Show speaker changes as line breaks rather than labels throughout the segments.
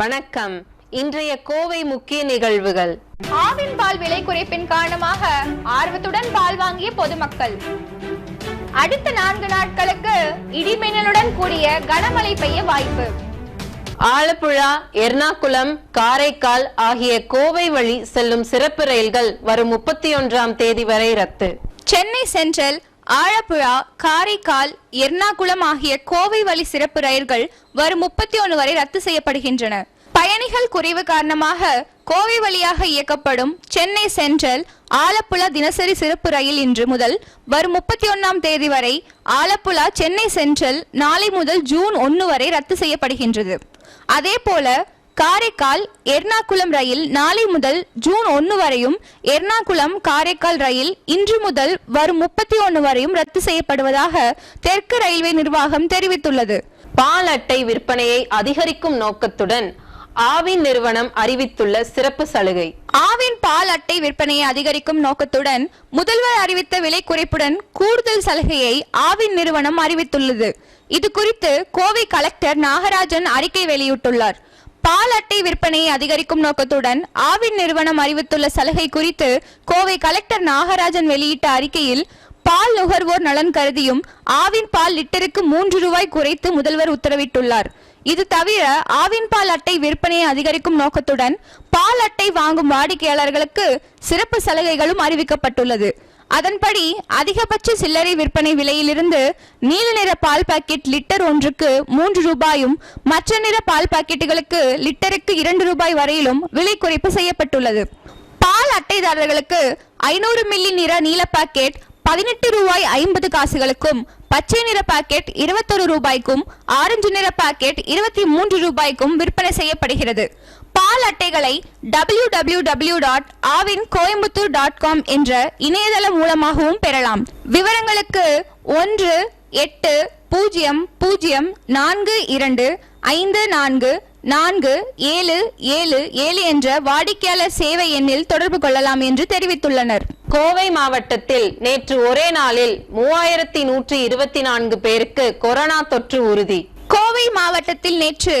வணக்கம். இன்றைய கோவை முக்கிய நிகழ்வுகள்.
ஆவின் பால் விலை குறைப்பின் காரணமாக ஆர்வத்துடன் பால் வாங்கிய பொதுமக்கள். அடுத்த நான்கு நாட்களுக்கு இடிமின்னலுடன் கூடிய கனமழை பெய்ய வாய்ப்பு.
ஆலப்புழா எர்ணாகுளம் காரைக்கால் ஆகிய கோவை வழி செல்லும் சிறப்பு ரயில்கள் வரும் முப்பத்தி ஒன்றாம் தேதி வரை ரத்து.
சென்னை சென்ட்ரல் ஆழப்புழா காரைக்கால் எர்ணாகுளம் ஆகிய கோவை வழி சிறப்பு ரயில்கள் வரும் முப்பத்தி ஒன்று வரை ரத்து செய்யப்படுகின்றன. பயணிகள் குறைவு காரணமாக கோவை வழியாக இயக்கப்படும் சென்னை சென்ட்ரல் ஆலப்புழா தினசரி சிறப்பு ரயில் இன்று முதல் வரும் முப்பத்தி ஒன்றாம் தேதி வரை ஆலப்புழா சென்னை சென்ட்ரல் நாளை முதல் ஜூன் ஒன்று வரை ரத்து செய்யப்படுகின்றது. அதே போல காரைக்கால் எர்ணாகுளம் ரயில் நாளை முதல் ஜூன் ஒன்று வரையும் எர்ணாகுளம் காரைக்கால் ரயில் இன்று முதல் வரும் முப்பத்தி ஒன்று வரையும் ரத்து செய்யப்படுவதாக தெற்கு ரயில்வே நிர்வாகம் தெரிவித்துள்ளது.
பால் அட்டை விற்பனையை அதிகரிக்கும் நோக்கத்துடன் ஆவின் நிறுவனம் அறிவித்துள்ள சிறப்பு சலுகை.
ஆவின் பால் அட்டை விற்பனையை அதிகரிக்கும் நோக்கத்துடன் முதல்வர் அறிவித்த விலை குறைப்புடன் கூடுதல் சலுகையை ஆவின் நிறுவனம் அறிவித்துள்ளது. இது குறித்து கோவை கலெக்டர் நாகராஜன் அறிக்கை வெளியிட்டுள்ளார். பால் அட்டை விற்பனையை அதிகரிக்கும் நோக்கத்துடன் ஆவின் நிறுவனம் அறிவித்துள்ள சலுகை குறித்து கோவை கலெக்டர் நாகராஜன் வெளியிட்ட அறிக்கையில் பால் நுகர்வோர் நலன் கருதியும் ஆவின் பால் லிட்டருக்கு மூன்று ரூபாய் குறைத்து முதல்வர் உத்தரவிட்டுள்ளார். இது தவிர ஆவின் பால் அட்டை விற்பனையை அதிகரிக்கும் நோக்கத்துடன் பால் அட்டை வாங்கும் வாடிக்கையாளர்களுக்கு சிறப்பு சலுகைகளும் அறிவிக்கப்பட்டுள்ளது. அதன்படி அதிகபட்ச சில்லறை விற்பனை விலையிலிருந்து நீல நிற பால் பாக்கெட் லிட்டர் ஒன்றுக்கு மூன்று ரூபாயும் மற்ற நிற பால் பாக்கெட்டுகளுக்கு லிட்டருக்கு இரண்டு ரூபாய் வரையிலும் விலை குறைப்பு செய்யப்பட்டுள்ளது. பால் அட்டைதாரர்களுக்கு ஐநூறு மில்லி நிற நீல பாக்கெட் பதினெட்டு ரூபாய் ஐம்பது காசுகளுக்கும் பச்சை நிற பாக்கெட் இருபத்தொரு ரூபாய்க்கும் ஆரஞ்சு நிற பாக்கெட் இருபத்தி மூன்று ரூபாய்க்கும் விற்பனை செய்யப்படுகிறது. பால் அட்டைகளை W W W dot Aavin Coimbatore dot com என்ற இணையதளம் மூலமாகவும் பெறலாம். விவரங்களுக்கு ஒன்று எட்டு பூஜ்ஜியம் பூஜ்ஜியம் நான்கு இரண்டு ஐந்து நான்கு நான்கு ஏழு ஏழு ஏழு என்ற வாடிக்கையாளர் சேவை எண்ணில் தொடர்பு கொள்ளலாம் என்று தெரிவித்துள்ளனர்.
கோவை மாவட்டத்தில் நேற்று ஒரே நாளில் மூவாயிரத்தி நூற்றி இருபத்தி நான்கு பேருக்கு கொரோனா தொற்று உறுதி.
கோவை மாவட்டத்தில் நேற்று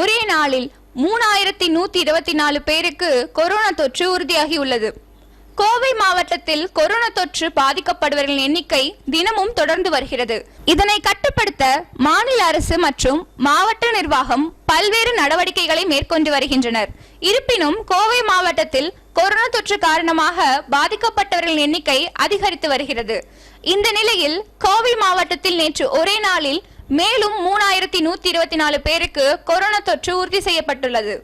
ஒரே நாளில் மூணாயிரத்தி நூத்தி இருபத்தி நாலு பேருக்கு கொரோனா தொற்று உறுதியாகியுள்ளது. கோவை மாவட்டத்தில் கொரோனா தொற்று பாதிக்கப்படுவர்களின் எண்ணிக்கை தினமும் தொடர்ந்து வருகிறது. இதனை கட்டுப்படுத்த மாநில அரசு மற்றும் மாவட்ட நிர்வாகம் பல்வேறு நடவடிக்கைகளை மேற்கொண்டு வருகின்றனர். இருப்பினும் கோவை மாவட்டத்தில் கொரோனா தொற்று காரணமாக பாதிக்கப்பட்டவர்களின் எண்ணிக்கை அதிகரித்து வருகிறது. இந்த நிலையில் கோவை மாவட்டத்தில் நேற்று ஒரே நாளில் மேலும் மூணாயிரத்தி நூத்தி இருபத்தி நாலு பேருக்கு கொரோனா தொற்று உறுதி செய்யப்பட்டுள்ளது.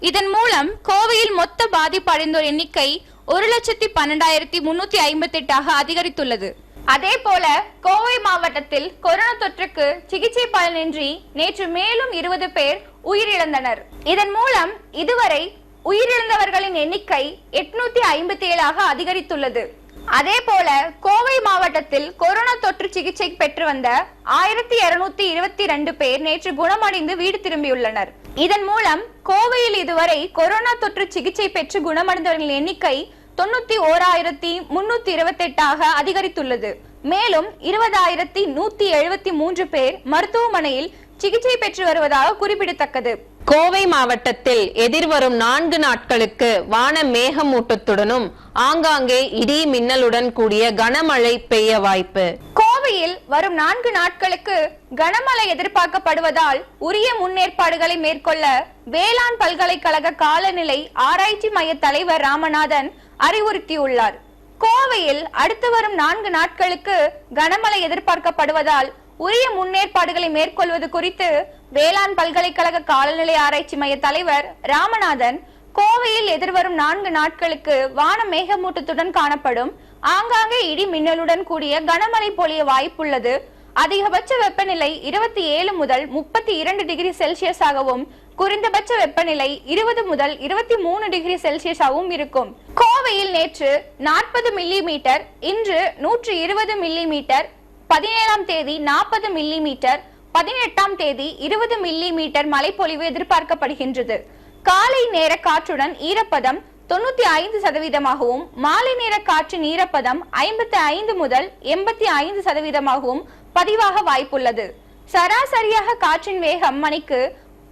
இதன் மூலம் கோவையில் மொத்த பாதிப்பு அடைந்தோர் எண்ணிக்கை ஒரு லட்சத்தி பன்னெண்டாயிரத்தி முன்னூத்தி ஐம்பத்தி எட்டாக அதிகரித்துள்ளது. அதே போல கோவை மாவட்டத்தில் கொரோனா தொற்றுக்கு சிகிச்சை பலனின்றி நேற்று மேலும் இருபது பேர் உயிரிழந்தனர். இதன் மூலம் இதுவரை உயிரிழந்தவர்களின் எண்ணிக்கை எட்நூத்தி ஐம்பத்தி ஏழாக அதிகரித்துள்ளது. அதே போல கோவை மாவட்டத்தில் கொரோனா தொற்று சிகிச்சை பெற்று வந்த ஆயிரத்தி இருநூத்தி இருபத்தி ரெண்டு பேர் நேற்று குணமடைந்து வீடு திரும்பியுள்ளனர். இதன் மூலம் கோவையில் இதுவரை கொரோனா தொற்று சிகிச்சை பெற்று குணமடைந்தவர்களின் எண்ணிக்கை தொண்ணூத்தி ஓராயிரத்தி முன்னூத்தி இருபத்தி எட்டாக அதிகரித்துள்ளது. மேலும் இருபதாயிரத்தி நூத்தி எழுபத்தி மூன்று பேர் மருத்துவமனையில் சிகிச்சை பெற்று வருவதாக குறிப்பிடத்தக்கது.
கோவை மாவட்டத்தில் எதிர்வரும் நான்கு நாட்களுக்கு வான மேகமூட்டத்துடனும் ஆங்காங்கே இடி மின்னலுடன் கூடிய கனமழை பெய்ய வாய்ப்பு.
கோவையில் வரும் நான்கு நாட்களுக்கு கனமழை எதிர்பார்க்கப்படுவதால் உரிய முன்னேற்பாடுகளை மேற்கொள்ள வேளாண் பல்கலைக்கழக காலநிலை ஆராய்ச்சி மைய தலைவர் ராமநாதன் அறிவுறுத்தியுள்ளார். கோவையில் அடுத்து வரும் நான்கு நாட்களுக்கு கனமழை எதிர்பார்க்கப்படுவதால் உரிய முன்னேற்பாடுகளை மேற்கொள்வது குறித்து வேளாண் பல்கலைக்கழக காலநிலை ஆராய்ச்சி மைய தலைவர் ராமநாதன் கோவையில் எதிர்வரும் நான்கு நாட்களுக்கு வான மேகமூட்டத்துடன் காணப்படும். ஆங்காங்கே இடி மின்னலுடன் கூடிய கனமழை பொழிய வாய்ப்புள்ளது. அதிகபட்ச வெப்பநிலை இருபத்தி ஏழு முதல் முப்பத்தி இரண்டு டிகிரி செல்சியஸாகவும் குறைந்தபட்ச வெப்பநிலை இருபது முதல் இருபத்தி மூணு டிகிரி செல்சியஸாகவும் இருக்கும். கோவையில் நேற்று நாற்பது மில்லி மீட்டர் இன்று நூற்றி இருபது மில்லி மீட்டர் பதினேழாம் தேதி நாற்பது மில்லி மீட்டர் பதினெட்டாம் தேதி இருபது மில்லி மீட்டர் மழைப்பொழிவு எதிர்பார்க்கப்படுகின்றது. காலை நேர காற்றுடன் ஈரப்பதம் தொண்ணூத்தி ஐந்து சதவீதமாகவும் மாலை நேர காற்றின் ஈரப்பதம் ஐம்பத்தி ஐந்து முதல் எண்பத்தி ஐந்து சதவீதமாகவும் பதிவாக வாய்ப்புள்ளது. சராசரியாக காற்றின் வேகம் மணிக்கு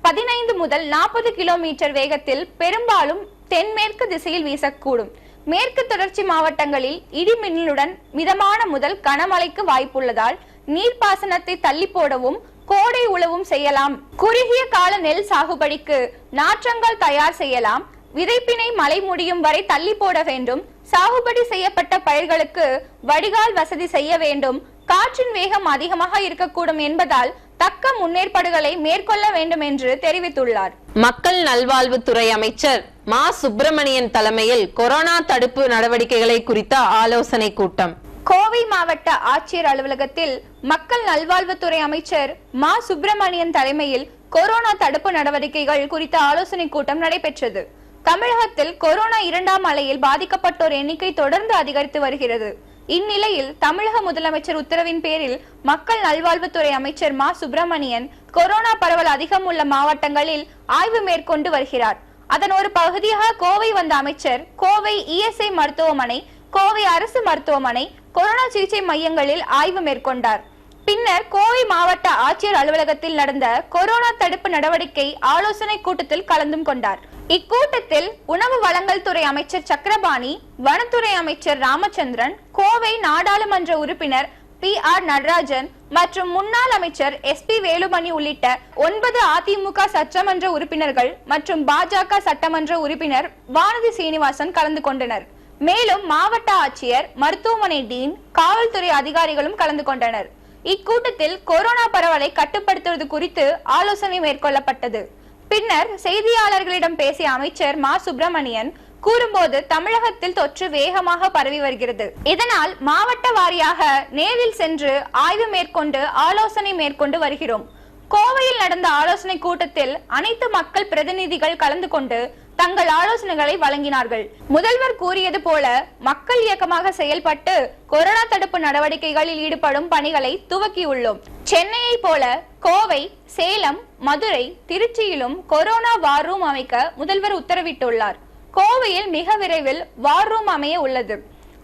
பதினைந்து முதல் நாற்பது கிலோமீட்டர் வேகத்தில் பெரும்பாலும் தென்மேற்கு திசையில் வீசக்கூடும். மேற்கு தொடர்ச்சி மாவட்டங்களில் இடிமின்னலுடன் மிதமான முதல் கனமழைக்கு வாய்ப்புள்ளதால் நீர்ப்பாசனத்தை தள்ளி போடவும் கோடை உழவும் செய்யலாம். குறுகிய கால நெல் சாகுபடிக்கு நாற்றங்கள் தயார் செய்யலாம். விதைப்பினை மழை முடியும் வரை தள்ளி போட வேண்டும். சாகுபடி செய்யப்பட்ட பயிர்களுக்கு வடிகால் வசதி செய்ய வேண்டும். காற்றின் வேகம் அதிகமாக இருக்கக்கூடும் என்பதால் தக்க முன்னேற்பாடுகளை மேற்கொள்ள வேண்டும் என்று தெரிவித்துள்ளார்.
மக்கள் நல்வாழ்வுத்துறை அமைச்சர் மா. சுப்பிரமணியன் தலைமையில் கொரோனா தடுப்பு நடவடிக்கைகளை குறித்த ஆலோசனை கூட்டம்.
கோவை மாவட்ட ஆட்சியர் அலுவலகத்தில் மக்கள் நல்வாழ்வுத்துறை அமைச்சர் மா. சுப்பிரமணியன் தலைமையில் கொரோனா தடுப்பு நடவடிக்கைகள் குறித்த ஆலோசனை கூட்டம் நடைபெற்றது. தமிழகத்தில் கொரோனா இரண்டாம் அலையில் பாதிக்கப்பட்டோர் எண்ணிக்கை தொடர்ந்து அதிகரித்து வருகிறது. இந்நிலையில் தமிழக முதலமைச்சர் உத்தரவின் பேரில் மக்கள் நல்வாழ்வுத்துறை அமைச்சர் மா. சுப்பிரமணியன் கொரோனா பரவல் அதிகம் உள்ள மாவட்டங்களில் ஆய்வு மேற்கொண்டு வருகிறார். அதன் ஒரு பகுதியாக கோவை வந்த அமைச்சர் கோவை இஎஸ்ஐ மருத்துவமனை கோவை அரசு மருத்துவமனை கொரோனா சிகிச்சை மையங்களில் ஆய்வு மேற்கொண்டார். பின்னர் கோவை மாவட்ட ஆட்சியர் அலுவலகத்தில் நடந்த கொரோனா தடுப்பு நடவடிக்கை ஆலோசனை கூட்டத்தில் கலந்து கொண்டார். இக்கூட்டத்தில் உணவு வழங்கல் துறை அமைச்சர் சக்கரபாணி வனத்துறை அமைச்சர் ராமச்சந்திரன் கோவை நாடாளுமன்ற உறுப்பினர் பி ஆர் நடராஜன் மற்றும் முன்னாள் அமைச்சர் எஸ் பி வேலுமணி உள்ளிட்ட ஒன்பது அதிமுக சட்டமன்ற உறுப்பினர்கள் மற்றும் பாஜக சட்டமன்ற உறுப்பினர் வானதி சீனிவாசன் கலந்து கொண்டனர். மேலும் மாவட்ட ஆட்சியர் மருத்துவமனை டீன் காவல்துறை அதிகாரிகளும் கலந்து கொண்டனர். இக்கூட்டத்தில் கொரோனா பரவலை கட்டுப்படுத்துவது குறித்து ஆலோசனை மேற்கொள்ளப்பட்டது. பின்னர் செய்தியாளர்களிடம் பேசிய அமைச்சர் மா. சுப்பிரமணியன் கூறும்போது தமிழகத்தில் தொற்று வேகமாக பரவி வருகிறது. இதனால் மாவட்ட வாரியாக நேரில் சென்று ஆய்வு மேற்கொண்டு ஆலோசனை மேற்கொண்டு வருகிறோம். கோவையில் நடந்த ஆலோசனை கூட்டத்தில் அனைத்து மக்கள் பிரதிநிதிகள் கலந்து கொண்டு தங்கள் ஆலோசனைகளை வழங்கினார்கள். முதல்வர் கூறியது போல மக்கள் இயக்கமாக செயல்பட்டு கொரோனா தடுப்பு நடவடிக்கைகளில் ஈடுபடும் பணிகளை துவக்கியுள்ளோம். சென்னையை போல கோவை சேலம் மதுரை திருச்சியிலும் கொரோனா வார் ரூம் அமைக்க முதல்வர் உத்தரவிட்டுள்ளார். கோவையில் மிக விரைவில் வார் ரூம் அமைய உள்ளது.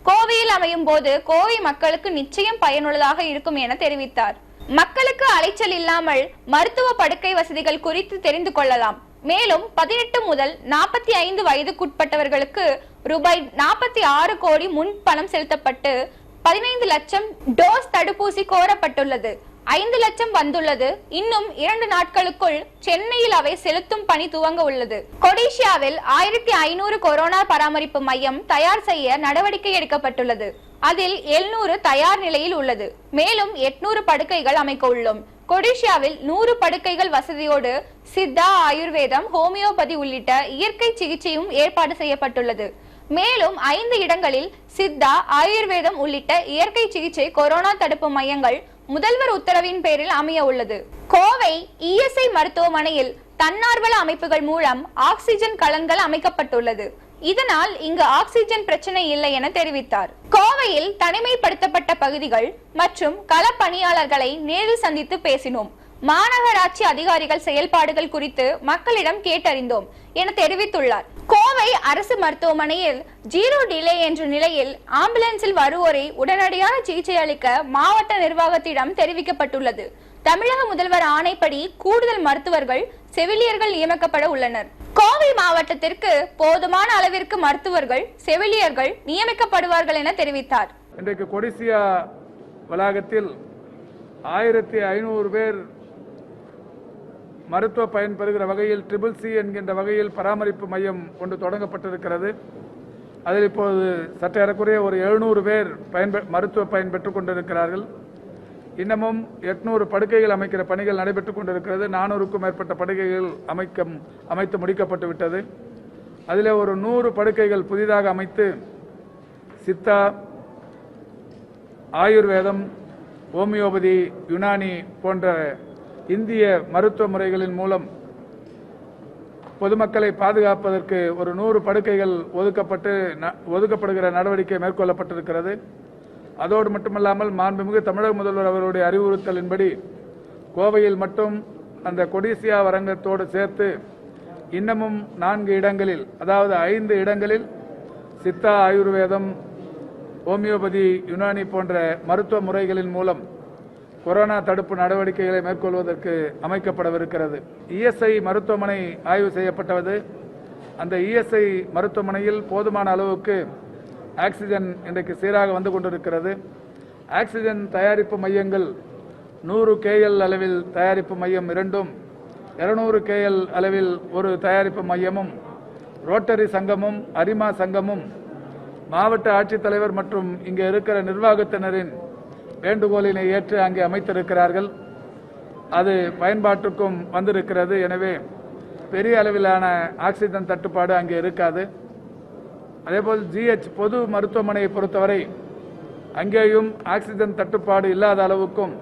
கோவையில் அமையும் போது கோவை மக்களுக்கு நிச்சயம் பயனுள்ளதாக இருக்கும் என தெரிவித்தார். மக்களுக்கு அலைச்சல் இல்லாமல் மருத்துவ படுக்கை வசதிகள் குறித்து தெரிந்து கொள்ளலாம். மேலும் பதினெட்டு முதல் நாற்பத்தி ஐந்து வயதுக்குட்பட்டவர்களுக்கு ரூபாய் நாற்பத்தி ஆறு கோடி முன் பணம் செலுத்தப்பட்டு பதினைந்து லட்சம் டோஸ் தடுப்பூசி கோரப்பட்டுள்ளது. ஐந்து லட்சம் வந்துள்ளது. இன்னும் இரண்டு நாட்களுக்குள் சென்னையில் அவை செலுத்தும் பணி துவங்க உள்ளது. கொடிஷியாவில் ஆயிரத்தி ஐநூறு கொரோனா பராமரிப்பு மையம் தயார் செய்ய நடவடிக்கை எடுக்கப்பட்டுள்ளது. அதில் எழுநூறு தயார் நிலையில் உள்ளது. மேலும் எட்நூறு படுக்கைகள் அமைக்க உள்ளோம். கொடிஷியாவில் நூறு படுக்கைகள் வசதியோடு சித்தா ஆயுர்வேதம் ஹோமியோபதி உள்ளிட்ட இயற்கை சிகிச்சையும் ஏற்பாடு செய்யப்பட்டுள்ளது. மேலும் ஐந்து இடங்களில் சித்தா ஆயுர்வேதம் உள்ளிட்ட இயற்கை சிகிச்சை கொரோனா தடுப்பு மையங்கள் முதல்வர் உத்தரவின் பேரில் அமைய உள்ளது. கோவை இஎஸ்ஐ மருத்துவமனையில் தன்னார்வல அமைப்புகள் மூலம் ஆக்சிஜன் கலன்கள் அமைக்கப்பட்டுள்ளது. இதனால் இங்கு ஆக்சிஜன் பிரச்சனை இல்லை என தெரிவித்தார். கோவையில் தனிமைப்படுத்தப்பட்ட பகுதிகள் மற்றும் கள பணியாளர்களை நேரில் சந்தித்து பேசினோம். மாநகராட்சி அதிகாரிகள் செயல்பாடுகள் குறித்து மக்களிடம் கேட்டறிந்தோம் என தெரிவித்துள்ளார். கோவை அரசு மருத்துவமனையில் ஜீரோ டிலே என்ற நிலையில் ஆம்புலன்ஸில் வருவோரை உடனடியான சிகிச்சை அளிக்க மாவட்ட நிர்வாகத்திடம் தெரிவிக்கப்பட்டுள்ளது. தமிழக முதல்வர் ஆணைப்படி கூடுதல் மருத்துவர்கள் செவிலியர்கள் நியமிக்கப்பட உள்ளனர். கோவை மாவட்டத்திற்கு போதுமான அளவிற்கு மருத்துவர்கள் செவிலியர்கள் நியமிக்கப்படுவார்கள் என தெரிவித்தார்.
இன்றைக்கு கொடிசியா வளாகத்தில் ஆயிரத்தி ஐநூறு பேர் மருத்துவ பயன் பெறுகிற வகையில் ட்ரிபிள் சி என்கின்ற வகையில் பராமரிப்பு மையம் ஒன்று தொடங்கப்பட்டிருக்கிறது. அதில் இப்போது சற்றேறக்குறைய ஒரு எழுநூறு பேர் பயன்பெ மருத்துவ பயன் பெற்றுக் கொண்டிருக்கிறார்கள். இன்னமும் எட்நூறு படுக்கைகள் அமைக்கிற பணிகள் நடைபெற்றுக் கொண்டிருக்கிறது. நானூறுக்கும் மேற்பட்ட படுக்கைகள் அமைக்க அமைத்து முடிக்கப்பட்டு விட்டது. அதில் ஒரு நூறு படுக்கைகள் புதிதாக அமைத்து சித்தா ஆயுர்வேதம் ஹோமியோபதி யுனானி போன்ற இந்திய மருத்துவ முறைகளின் மூலம் பொதுமக்களை பாதுகாப்பதற்கு ஒரு நூறு படுக்கைகள் ஒதுக்கப்பட்டு ந- ஒதுக்கப்படுகிற நடவடிக்கை மேற்கொள்ளப்பட்டிருக்கிறது. அதோடு மட்டுமல்லாமல் மாண்புமிகு தமிழக முதல்வர் அவருடைய அறிவுறுத்தலின்படி கோவையில் மட்டும் அந்த கொடிசியா அரங்கத்தோடு சேர்த்து இன்னமும் நான்கு இடங்களில் அதாவது ஐந்து இடங்களில் சித்தா ஆயுர்வேதம் ஹோமியோபதி யுனானி போன்ற மருத்துவ முறைகளின் மூலம் கொரோனா தடுப்பு நடவடிக்கைகளை மேற்கொள்வதற்கு அமைக்கப்படவிருக்கிறது. இஎஸ்ஐ மருத்துவமனை ஆய்வு செய்யப்பட்டது. அந்த இஎஸ்ஐ மருத்துவமனையில் போதுமான அளவுக்கு ஆக்சிஜன் இன்றைக்கு சீராக வந்து கொண்டிருக்கிறது. ஆக்சிஜன் தயாரிப்பு மையங்கள் நூறு கேஎல் அளவில் தயாரிப்பு மையம் இரண்டும் இருநூறு கேஎல் அளவில் ஒரு தயாரிப்பு மையமும் ரோட்டரி சங்கமும் அரிமா சங்கமும் மாவட்ட ஆட்சித்தலைவர் மற்றும் இங்கே இருக்கிற நிர்வாகத்தினரின் வேண்டுகோளினை ஏற்று அங்கே அமைத்திருக்கிறார்கள். அது பயன்பாட்டுக்கும் வந்திருக்கிறது. எனவே பெரிய அளவிலான ஆக்சிஜன் தட்டுப்பாடு அங்கே இருக்காது. அதேபோல் ஜிஹெச் பொது மருத்துவமனையை பொறுத்தவரை அங்கேயும் ஆக்சிஜன் தட்டுப்பாடு இல்லாத அளவுக்கும்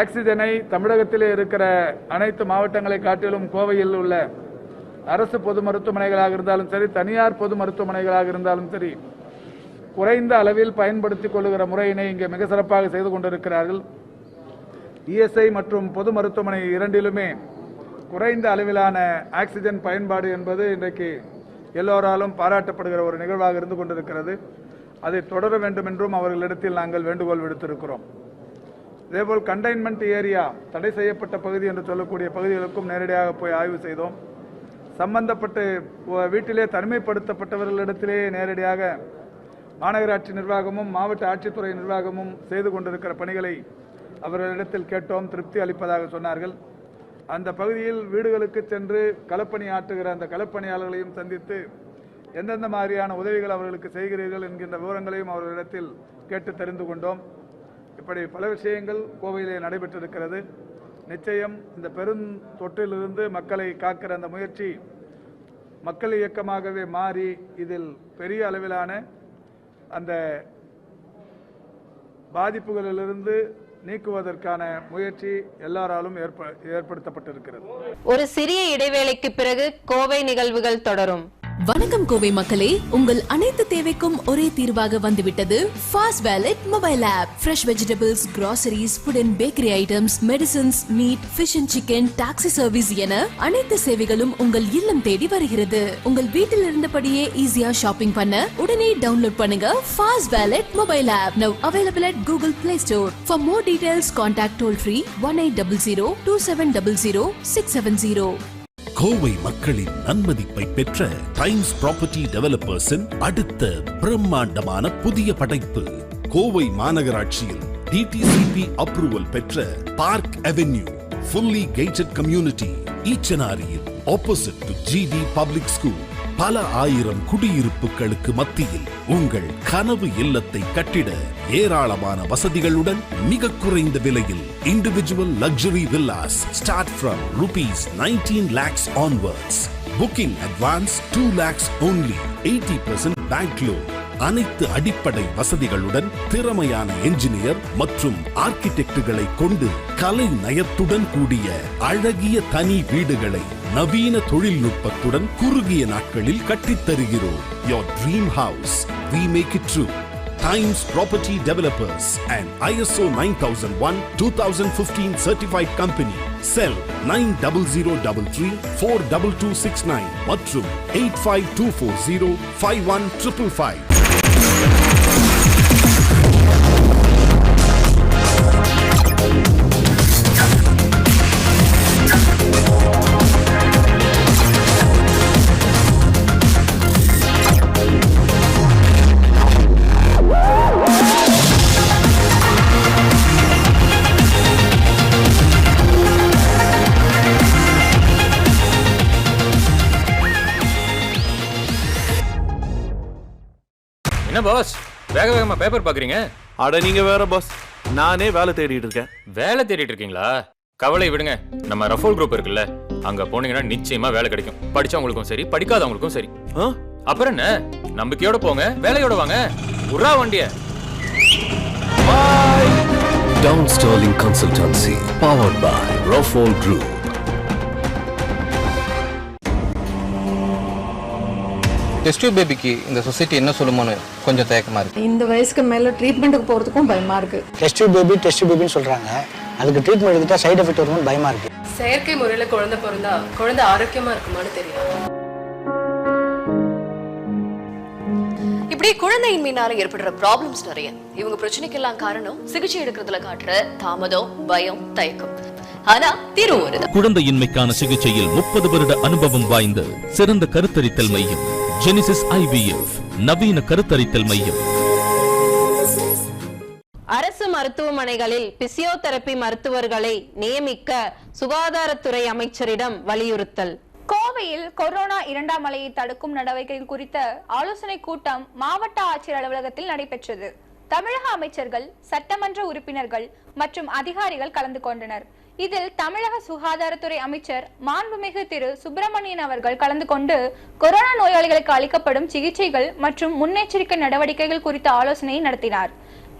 ஆக்சிஜனை தமிழகத்திலே இருக்கிற அனைத்து மாவட்டங்களை காட்டிலும் கோவையில் உள்ள அரசு பொது மருத்துவமனைகளாக இருந்தாலும் சரி தனியார் பொது மருத்துவமனைகளாக இருந்தாலும் சரி குறைந்த அளவில் பயன்படுத்திக் கொள்ளுகிற முறையினை இங்கே மிக சிறப்பாக செய்து கொண்டிருக்கிறார்கள். இஎஸ்ஐ மற்றும் பொது மருத்துவமனை இரண்டிலுமே குறைந்த அளவிலான ஆக்சிஜன் பயன்பாடு என்பது இன்றைக்கு எல்லோராலும் பாராட்டப்படுகிற ஒரு நிகழ்வாக இருந்து கொண்டிருக்கிறது. அதை தொடர வேண்டும் என்றும் அவர்களிடத்தில் நாங்கள் வேண்டுகோள் விடுத்திருக்கிறோம். இதேபோல் கண்டெய்ன்மெண்ட் ஏரியா தடை செய்யப்பட்ட பகுதி என்று சொல்லக்கூடிய பகுதிகளுக்கும் நேரடியாக போய் ஆய்வு செய்தோம். சம்பந்தப்பட்டு வீட்டிலே தனிமைப்படுத்தப்பட்டவர்களிடத்திலே நேரடியாக மாநகராட்சி நிர்வாகமும் மாவட்ட ஆட்சித்துறை நிர்வாகமும் செய்து கொண்டிருக்கிற பணிகளை அவர்களிடத்தில் கேட்டோம் திருப்தி அளிப்பதாக சொன்னார்கள். அந்த பகுதியில் வீடுகளுக்கு சென்று களப்பணி ஆற்றுகிற அந்த களப்பணியாளர்களையும் சந்தித்து எந்தெந்த மாதிரியான உதவிகள் அவர்களுக்கு செய்கிறீர்கள் என்கின்ற விவரங்களையும் அவர்களிடத்தில் கேட்டு தெரிந்து கொண்டோம். இப்படி பல விஷயங்கள் கோவையிலே நடைபெற்றிருக்கிறது. நிச்சயம் இந்த பெரும் தொற்றிலிருந்து மக்களை காக்கிற அந்த முயற்சி மக்கள் இயக்கமாகவே மாறி இதில் பெரிய அளவிலான அந்த பாதிப்புகளிலிருந்து நீக்குவதற்கான முயற்சி எல்லாராலும் ஏற்படுத்தப்பட்டிருக்கிறது.
ஒரு சிறிய இடைவேளைக்கு பிறகு கோவை நிகழ்வுகள் தொடரும்.
வணக்கம் கோவை மக்களே. உங்கள் அனைத்து தேவைக்கும் ஒரே தீர்வாக வந்துவிட்டது fast wallet mobile app fresh vegetables groceries food and bakery items medicines meat fish and chicken taxi service என அனைத்து சேவைகளும் உங்கள் இல்லம் தேடி வருகிறது. உங்கள் வீட்டில் இருந்தபடியே ஈஸியா ஷாப்பிங் பண்ண உடனே டவுன்லோட் பண்ணுங்க fast wallet mobile app now available at Google Play Store for more details contact toll free one eight double zero two seven double zero six seven zero
Kovai மக்களின் நன்மதிப்பை பெற்ற டைம்ஸ் ப்ராப்பர்ட்டி டெவலப்பர்ஸின் அடுத்த பிரம்மாண்டமான புதிய படைப்பு கோவை மாநகராட்சியில் DTCP approval பெற்ற Park Avenue fully gated community ஈச்சனாரியில் opposite to GD public school பல ஆயிரம் குடியிருப்புகளுக்கு மத்தியில் உங்கள் கனவு இல்லத்தை கட்டிட ஏராளமான வசதிகளுடன் மிக குறைந்த விலையில் individual luxury villas start from rupees nineteen lakhs onwards booking advance two lakhs only eighty percent bank loan அனைத்து அடிப்படை வசதிகளுடன் திறமையான என்ஜினியர் மற்றும் ஆர்கிடெக்டுகளை கொண்டு கலை நயத்துடன் கூடிய அழகிய தனி வீடுகளை நவீன தொழில்நுட்பத்துடன் குறுகிய நாட்களில் கட்டித் தருகிறோம் Your dream house we make it true Times Property Developers and ISO 9001 2015 certified company. Cell 90033 42269 மற்றும் 85240 51555.
பாஸ் வேக வேகமா பேப்பர் பாக்குறீங்க?
அட நீங்க வேற பாஸ் நானே வேலை தேடிட்டு இருக்கேன்.
வேலை தேடிட்டு இருக்கீங்களா? கவலை விடுங்க. நம்ம ரஃபோல் குரூப் இருக்குல்ல அங்க போனீங்கன்னா நிச்சயமா வேலை கிடைக்கும். படிச்சவங்களுக்கும் சரி படிக்காதவங்களுக்கும் சரி? அப்புறம் என்ன? நம்பிக்கையோட போங்க வேலையோட வாங்க. உர்ரா வண்டிய.
Down Sterling Consultancy, powered by Rofol Group.
Test பேபிக்கு இந்த சொசைட்டி என்ன சொல்லுமோன்னு கொஞ்சம் தயக்கமா இருக்கு.
இந்த வயசுக்கு மேல ட்ரீட்மெண்ட்டுக்கு போறதுக்கும் பயமா இருக்கு.
டெஸ்ட் பேபி டெஸ்ட் பேபின்னு சொல்றாங்க. அதுக்கு ட்ரீட்மெண்ட் எடுத்துட்டா சைடு எஃபெக்ட் வரும்னு பயமா இருக்கு.
செயற்கை முறையில குழந்தை பிறந்தா குழந்தை ஆரோக்கியமா இருக்குமான்னு தெரியும். இப்படி குழந்தையின்மையினால ஏற்படுற ப்ராப்ளம்ஸ் நிறைய. இவங்க பிரச்சனைக்கெல்லாம் காரணம் சிகிச்சை எடுக்கிறதுல காட்டுற தாமதம் பயம் தயக்கம். ஆனா தீர்வு ஒருதான்
குழந்தையின்மைக்கான சிகிச்சையில் முப்பது வருட அனுபவம் வாய்ந்த சிறந்த கருத்தரித்தல் மையம். ஜெனிசிஸ் ஐவிஎஃப் நவீன கருத்தரித்தல் மையம்.
அரசு மருத்துவமனைகளில் பிசியோதெரபி மருத்துவர்களை நியமிக்க சுகாதாரத்துறை அமைச்சரிடம் வலியுறுத்தல்.
கோவையில் கொரோனா இரண்டாம் அலையை தடுக்கும் நடவடிக்கைகள் குறித்த ஆலோசனை கூட்டம் மாவட்ட ஆட்சியர் அலுவலகத்தில் நடைபெற்றது. தமிழக அமைச்சர்கள் சட்டமன்ற உறுப்பினர்கள் மற்றும் அதிகாரிகள் கலந்து கொண்டனர். இதில் தமிழக சுகாதாரத்துறை அமைச்சர் மாண்புமிகு திரு சுப்பிரமணியன் அவர்கள் கலந்து கொண்டு கொரோனா நோயாளிகளுக்கு அளிக்கப்படும் சிகிச்சைகள் மற்றும் முன்னெச்சரிக்கை நடவடிக்கைகள் குறித்த ஆலோசனையை நடத்தினார்.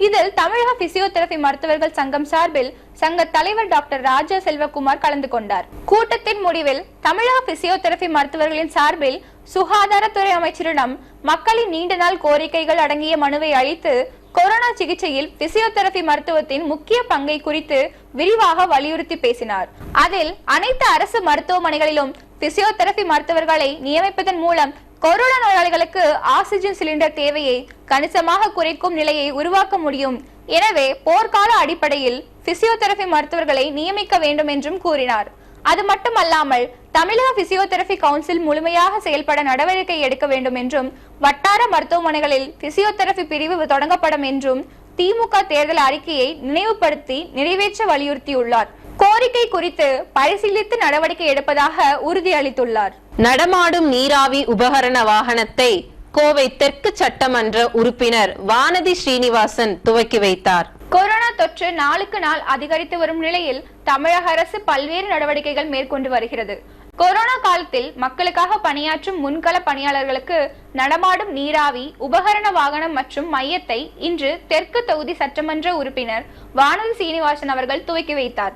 இதில் தமிழக பிசியோதெரபி மருத்துவர்கள் சங்கம் சார்பில் சங்க தலைவர் டாக்டர் ராஜா செல்வகுமார் கலந்து கொண்டார். கூட்டத்தின் முடிவில் தமிழக பிசியோதெரபி மருத்துவர்களின் சார்பில் சுகாதாரத்துறை அமைச்சரிடம் மக்களின் நீண்ட நாள் கோரிக்கைகள் அடங்கிய மனுவை அளித்து கொரோனா சிகிச்சையில் பிசியோதெரபி மருத்துவத்தின் முக்கிய பங்கை குறித்து விரிவாக வலியுறுத்தி பேசினார். அதில் அனைத்து அரசு மருத்துவமனைகளிலும் பிசியோதெரபி மருத்துவர்களை நியமிப்பதன் மூலம் கொரோனா நோயாளிகளுக்கு ஆக்சிஜன் சிலிண்டர் தேவையை கணிசமாக குறைக்கும் நிலையை உருவாக்க முடியும். எனவே போர்க்கால அடிப்படையில் பிசியோதெரபி மருத்துவர்களை நியமிக்க வேண்டும் என்றும் கூறினார். அது மட்டுமல்லாமல் தமிழக பிசியோதெரபி கவுன்சில் முழுமையாக செயல்பட நடவடிக்கை எடுக்க வேண்டும் என்றும் வட்டார மருத்துவமனைகளில் பிசியோதெரபி பிரிவு தொடங்கப்படும் என்றும் திமுக தேர்தல் அறிக்கையை நினைவுபடுத்தி நிறைவேற்ற வலியுறுத்தியுள்ளார். கோரிக்கை குறித்து பரிசீலித்து நடவடிக்கை எடுப்பதாக உறுதியளித்துள்ளார்.
நடமாடும் நீராவி உபகரண வாகனத்தை கோவை தெற்கு சட்டமன்ற உறுப்பினர் வானதி ஸ்ரீனிவாசன் துவக்கி வைத்தார்.
கொரோனா தொற்று நாளுக்கு நாள் அதிகரித்து வரும் நிலையில் தமிழக அரசு பல்வேறு நடவடிக்கைகள் மேற்கொண்டு வருகிறது. கொரோனா காலத்தில் மக்களுக்காக பணியாற்றும் முன்கள பணியாளர்களுக்கு நடமாடும் நீராவி உபகரண வாகனம் மற்றும் மையத்தை இன்று தெற்கு தொகுதி சட்டமன்ற உறுப்பினர் வானதி சீனிவாசன் அவர்கள் துவக்கி வைத்தார்.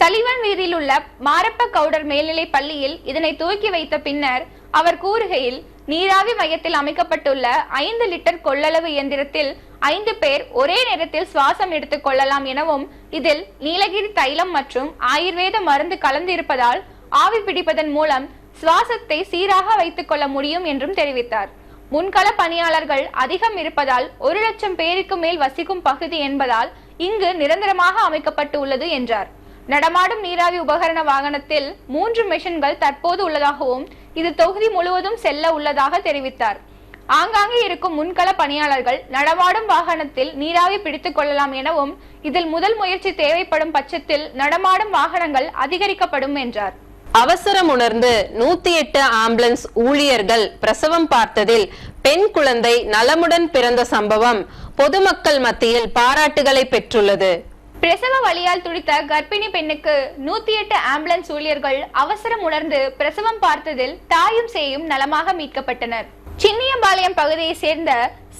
சலிவன் வீதியில் உள்ள மாரப்ப கவுடர் மேல்நிலை பள்ளியில் இதனை துவக்கி வைத்த பின்னர் அவர் கூறுகையில் நீராவி மையத்தில் அமைக்கப்பட்டுள்ள ஐந்து லிட்டர் கொள்ளளவு இயந்திரத்தில் ஐந்து பேர் ஒரே நேரத்தில் சுவாசம் எடுத்துக் கொள்ளலாம் எனவும் இதில் நீலகிரி தைலம் மற்றும் ஆயுர்வேத மருந்து கலந்து இருப்பதால் ஆவி பிடிப்பதன் மூலம் சுவாசத்தை சீராக வைத்துக் கொள்ள முடியும் என்றும் தெரிவித்தார். முன்கள பணியாளர்கள் அதிகம் இருப்பதால் ஒரு லட்சம் பேருக்கு மேல் வசிக்கும் பகுதி என்பதால் இங்கு நிரந்தரமாக அமைக்கப்பட்டு உள்ளது என்றார். நடமாடும் நீராவி உபகரண வாகனத்தில் மூன்று மெஷின்கள் தற்போது உள்ளதாகவும் இது தொகுதி முழுவதும் செல்ல உள்ளதாக தெரிவித்தார். ஆங்காங்கே இருக்கும் முன்கள பணியாளர்கள் நடமாடும் வாகனத்தில் நீராவி பிடித்துக் கொள்ளலாம் எனவும் இதில் முதல் முயற்சி தேவைப்படும் பட்சத்தில் நடமாடும் வாகனங்கள் அதிகரிக்கப்படும் என்றார்.
அவசரம் உணர்ந்து நூத்தி எட்டு ஆம்புலன்ஸ் ஊழியர்கள் பிரசவம் பார்த்ததில் பெண் குழந்தை நலமுடன் பிறந்த சம்பவம் பொதுமக்கள் மத்தியில் பாராட்டுகளை பெற்றுள்ளது.
பிரசவ வழியால் துடித்த கர்ப்பிணி பெண்ணுக்கு நூத்தி எட்டு ஆம்புலன்ஸ் ஊழியர்கள் அவசரம் உணர்ந்து பிரசவம் பார்த்ததில் தாயும் சேயும் நலமாக மீட்கப்பட்டனர். சின்னியம்பாளையம் பகுதியை சேர்ந்த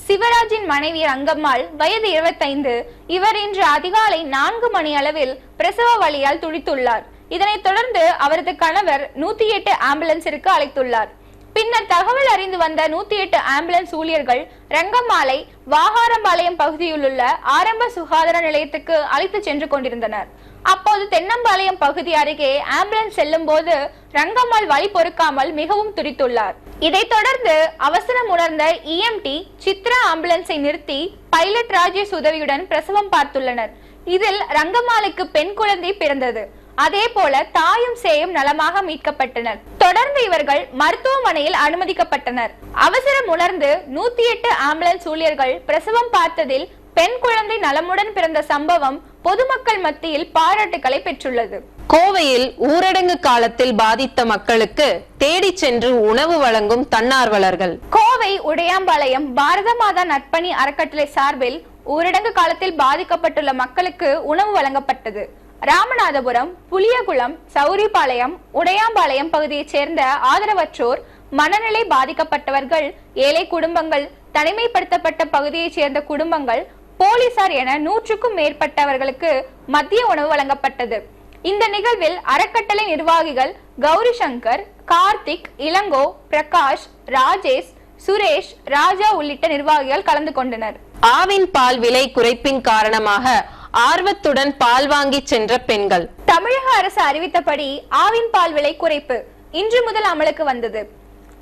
சிவராஜின் மனைவி ரங்கம்மாள் வயது இருபத்தைந்து. இவர் இன்று அதிகாலை நான்கு மணி அளவில் பிரசவ வழியால் துடித்துள்ளார். இதனைத் தொடர்ந்து அவரது கணவர் நூத்தி எட்டு ஆம்புலன்ஸிற்கு அழைத்துள்ளார். பின்னர் தகவல் அறிந்து வந்த நூத்தி எட்டு ஆம்புலன்ஸ் ஊழியர்கள் ரங்கம்மாலை வாகாரம்பாளையம் பகுதியில் உள்ள ஆரம்ப சுகாதார நிலையத்துக்கு அழைத்து சென்று கொண்டிருந்தனர். அப்போது தென்னம்பாளையம் பகுதி அருகே ஆம்புலன்ஸ் செல்லும் போது ரங்கம்மாள் வழி பொறுக்காமல் மிகவும் துடித்துள்ளார். இதைத் தொடர்ந்து அவசரம் உணர்ந்த இஎம்டி சித்ரா ஆம்புலன்ஸை நிறுத்தி பைலட் ராஜேஷ் உதவியுடன் பிரசவம் பார்த்துள்ளனர். இதில் ரங்கம்மாளுக்கு பெண் குழந்தை பிறந்தது. அதே போல தாயும் சேயும் நலமாக மீட்கப்பட்டனர். தொடர்ந்து இவர்கள் மருத்துவமனையில் அனுமதிக்கப்பட்டனர். அவசரம் உணர்ந்து நூத்தி எட்டு ஆம்புலன்ஸ் ஊழியர்கள் பிரசவம் பார்த்ததில் பெண் குழந்தை நலமுடன் பிறந்த சம்பவம் பொதுமக்கள் மத்தியில் பாராட்டுகளை பெற்றுள்ளது.
கோவையில் ஊரடங்கு காலத்தில் பாதித்த மக்களுக்கு தேடிச் சென்று உணவு வழங்கும் தன்னார்வலர்கள்.
கோவை உடையாம்பாளையம் பாரத மாதா நட்பணி அறக்கட்டளை சார்பில் ஊரடங்கு காலத்தில் பாதிக்கப்பட்டுள்ள மக்களுக்கு உணவு வழங்கப்பட்டது. ராமநாதபுரம் புளியகுளம் சௌரிபாளையம் உடையாம்பாளையம் பகுதியைச் சேர்ந்த ஆதரவற்றோர் மனநிலை பாதிக்கப்பட்டவர்கள் ஏழை குடும்பங்கள் தனிமைப்படுத்தப்பட்ட பகுதியைச் சேர்ந்த குடும்பங்கள் போலீசார் என நூற்றுக்கும் மேற்பட்டவர்களுக்கு மதிய உணவு வழங்கப்பட்டது. இந்த நிகழ்வில் அறக்கட்டளை நிர்வாகிகள் கௌரி சங்கர் கார்த்திக் இளங்கோ பிரகாஷ் ராஜேஷ் சுரேஷ் ராஜா உள்ளிட்ட நிர்வாகிகள் கலந்து கொண்டனர்.
ஆவின் பால் விலை குறைப்பின் காரணமாக ஆர்வத்துடன் பால் வாங்கி சென்ற பெண்கள்.
தமிழக அரசு அறிவித்தபடி ஆவின் பால் விலை குறைப்பு இன்று முதல் அமலுக்கு வந்தது.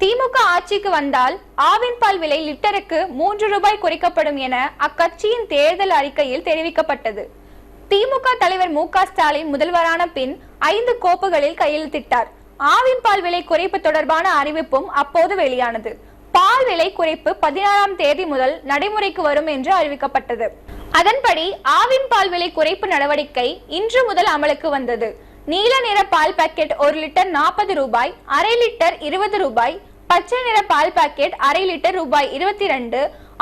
திமுக ஆட்சிக்கு வந்தால் ஆவின் பால் விலை லிட்டருக்கு மூன்று ரூபாய் குறைக்கப்படும் என அக்கட்சியின் தேர்தல் அறிக்கையில் தெரிவிக்கப்பட்டது. திமுக தலைவர் மு ஸ்டாலின் முதல்வரான பின் ஐந்து கோப்புகளில் கையெழுத்திட்டார். ஆவின் பால் விலை குறைப்பு தொடர்பான அறிவிப்பும் அப்போது வெளியானது. பால் விலை குறைப்பு பதினாறாம் தேதி முதல் நடைமுறைக்கு வரும் என்று அறிவிக்கப்பட்டது. அதன்படி ஆவின் பால் விலை குறைப்பு நடவடிக்கை இன்று முதல் அமலுக்கு வந்தது. நீல நிற பால் பாக்கெட் ஒரு லிட்டர் நாற்பது ரூபாய் அரை லிட்டர் இருபது ரூபாய் பச்சை நிற பால் பாக்கெட் அரை லிட்டர் ரூபாய் இருபத்தி ரெண்டு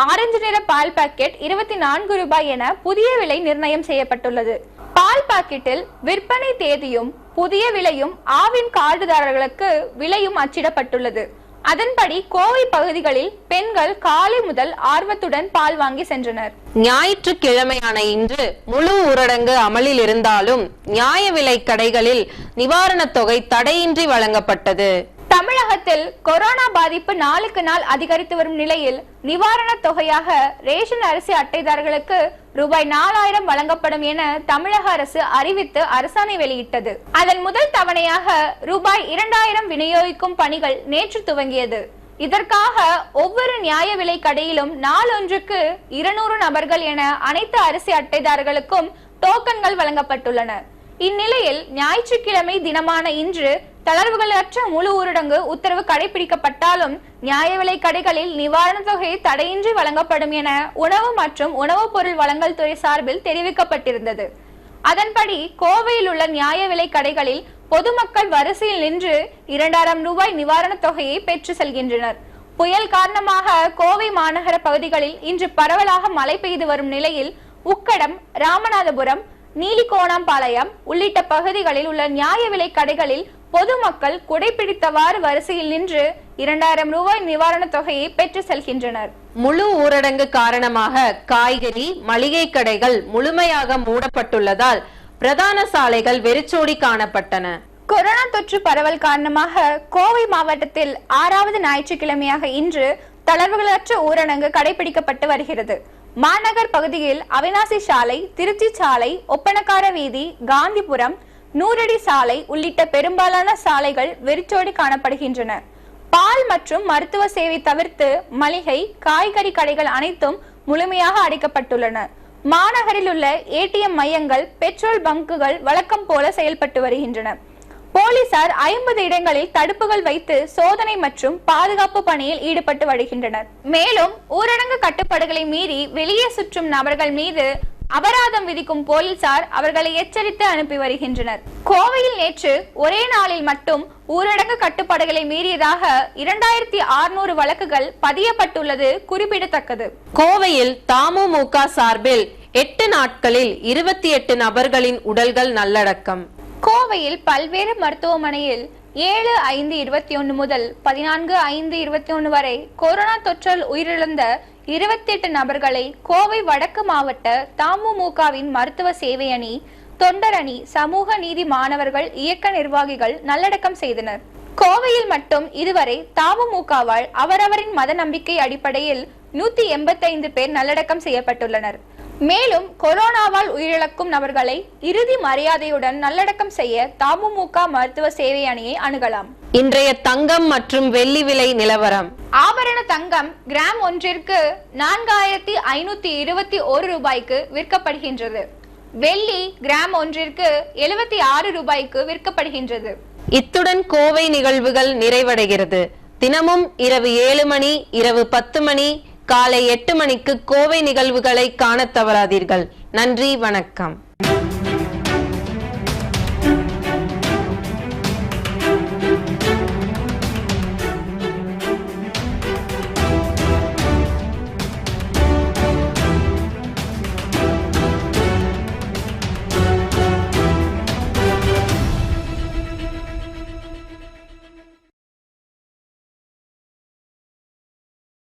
ஆரஞ்சு நிற பால் பாக்கெட் இருபத்தி நான்கு ரூபாய் என புதிய விலை நிர்ணயம் செய்யப்பட்டுள்ளது. பால் பாக்கெட்டில் விற்பனை தேதியும் புதிய விலையும் ஆவின் கார்டுதாரர்களுக்கு விலையும் அச்சிடப்பட்டுள்ளது. அதன்படி கோவை பகுதிகளில் பெண்கள் காலை முதல் ஆர்வத்துடன் பால் வாங்கி சென்றனர்.
ஞாயிற்றுக்கிழமையான இன்று முழு ஊரடங்கு அமலில் இருந்தாலும் நியாய விலை கடைகளில் நிவாரணத் தொகை தடையின்றி வழங்கப்பட்டது.
தமிழகத்தில் கொரோனா பாதிப்பு நாளுக்கு நாள் அதிகரித்து வரும் நிலையில் நிவாரணத் தொகையாக ரேஷன் அரிசி அட்டைதாரர்களுக்கு ரூபாய் நாலாயிரம் வழங்கப்படும் என தமிழக அரசு அறிவித்து அரசாணை வெளியிட்டது. அதன் முதல் தவணையாக ரூபாய் இரண்டாயிரம் விநியோகிக்கும் பணிகள் நேற்று துவங்கியது. இதற்காக ஒவ்வொரு நியாய விலை கடையிலும் நாளொன்றுக்கு இருநூறு நபர்கள் என அனைத்து அரிசி அட்டைதாரர்களுக்கும் டோக்கன்கள் வழங்கப்பட்டுள்ளன. இந்நிலையில் ஞாயிற்றுக்கிழமை தினமான இன்று தளர்வுகளற்ற முழு ஊரடங்கு உத்தரவு கடைபிடிக்கப்பட்டாலும் நியாய விலை கடைகளில் நிவாரணத் தொகை தடையின்றி வழங்கப்படும் என உணவு மற்றும் உணவுப் பொருள் வழங்கல் துறை சார்பில் தெரிவிக்கப்பட்டிருந்தது. அதன்படி கோவையில் உள்ள நியாய விலை கடைகளில் பொதுமக்கள் வரிசையில் நின்று இரண்டாயிரம் ரூபாய் நிவாரணத் தொகையை பெற்று செல்கின்றனர். புயல் காரணமாக கோவை மாநகர பகுதிகளில் இன்று பரவலாக மழை பெய்து வரும் நிலையில் உக்கடம் ராமநாதபுரம் நீலிகோணாம்பாளையம் உள்ளிட்ட பகுதிகளில் உள்ள நியாய விலை கடைகளில் பொதுமக்கள் குடைபிடித்தவாறு வரிசையில் நின்று இரண்டாயிரம் ரூபாய் நிவாரணத் தொகையை பெற்று செல்கின்றனர்.
முழு ஊரடங்கு காரணமாக காய்கறி மளிகை கடைகள் முழுமையாக மூடப்பட்டுள்ளதால் பிரதான சாலைகள் வெறிச்சோடி காணப்பட்டன.
கொரோனா தொற்று பரவல் காரணமாக கோவை மாவட்டத்தில் ஆறாவது ஞாயிற்றுக்கிழமையாக இன்று தளர்வுகளற்ற ஊரடங்கு கடைபிடிக்கப்பட்டு வருகிறது. மாநகர் பகுதியில் அவினாசி சாலை திருச்சி சாலை ஒப்பனக்கார வீதி காந்திபுரம் நூறடி சாலை உள்ளிட்ட பெரும்பாலான சாலைகள் வெறிச்சோடி காணப்படுகின்றன. பால் மற்றும் மருத்துவ சேவை தவிர்த்து மளிகை காய்கறி கடைகள் அனைத்தும் முழுமையாக அடைக்கப்பட்டுள்ளன. மாநகரில் உள்ள ஏடிஎம் மையங்கள் பெட்ரோல் பங்குகள் வழக்கம் போல செயல்பட்டு வருகின்றன. போலீசார் ஐம்பது இடங்களில் தடுப்புகள் வைத்து சோதனை மற்றும் பாதுகாப்பு பணியில் ஈடுபட்டு வருகின்றனர். மேலும் ஊரடங்கு கட்டுப்பாடுகளை மீறி வெளியே சுற்றும் நபர்கள் மீது அபராதம் விதிக்கும் போலீசார் அவர்களை எச்சரித்து அனுப்பி வருகின்றனர். கோவையில் நேற்று ஒரே நாளில் மட்டும் ஊரடங்கு கட்டுப்பாடுகளை மீறியதாக இரண்டாயிரத்தி அறுநூறு வழக்குகள் பதியப்பட்டுள்ளது குறிப்பிடத்தக்கது.
கோவையில் தமுமுக சார்பில் எட்டு நாட்களில் இருபத்தி எட்டு நபர்களின் உடல்கள் நல்லடக்கம்.
கோவையில் பல்வேறு மருத்துவமனையில் ஏழு ஐந்து இருபத்தி ஒன்று முதல் பதினான்கு ஐந்து இருபத்தி ஒன்று வரை கொரோனா தொற்றால் உயிரிழந்த இருபத்தி எட்டு நபர்களை கோவை வடக்கு மாவட்ட தமுமுகவின் மருத்துவ சேவை அணி தொண்டர் அணி சமூக நீதி மாணவர்கள் இயக்க நிர்வாகிகள் நல்லடக்கம் செய்தனர். கோவையில் மட்டும் இதுவரை தமுமுகவால் அவரவரின் மத நம்பிக்கை அடிப்படையில் நூத்தி எண்பத்தைந்து பேர் நல்லடக்கம் செய்யப்பட்டுள்ளனர். மேலும் கொரோனாவால் உயிரிழக்கும் நபர்களை இறுதி மரியாதையுடன் நல்லடக்கம் செய்ய தமுமுக மருத்துவ சேவை அணியை அணுகலாம்.
இன்றைய தங்கம் மற்றும் வெள்ளி விலை நிலவரம்.
ஆபரண தங்கம் கிராம் ஒன்றிற்கு நான்காயிரத்தி ஐநூத்தி இருபத்தி ஒரு ரூபாய்க்கு விற்கப்படுகின்றது. வெள்ளி கிராம் ஒன்றிற்கு எழுபத்தி ஆறு ரூபாய்க்கு விற்கப்படுகின்றது.
இத்துடன் கோவை நிகழ்வுகள் நிறைவடைகிறது. தினமும் இரவு ஏழு மணி இரவு பத்து மணி காலை எட்டு மணிக்கு கோவை நிகழ்வுகளை காணத் தவறாதீர்கள். நன்றி வணக்கம்.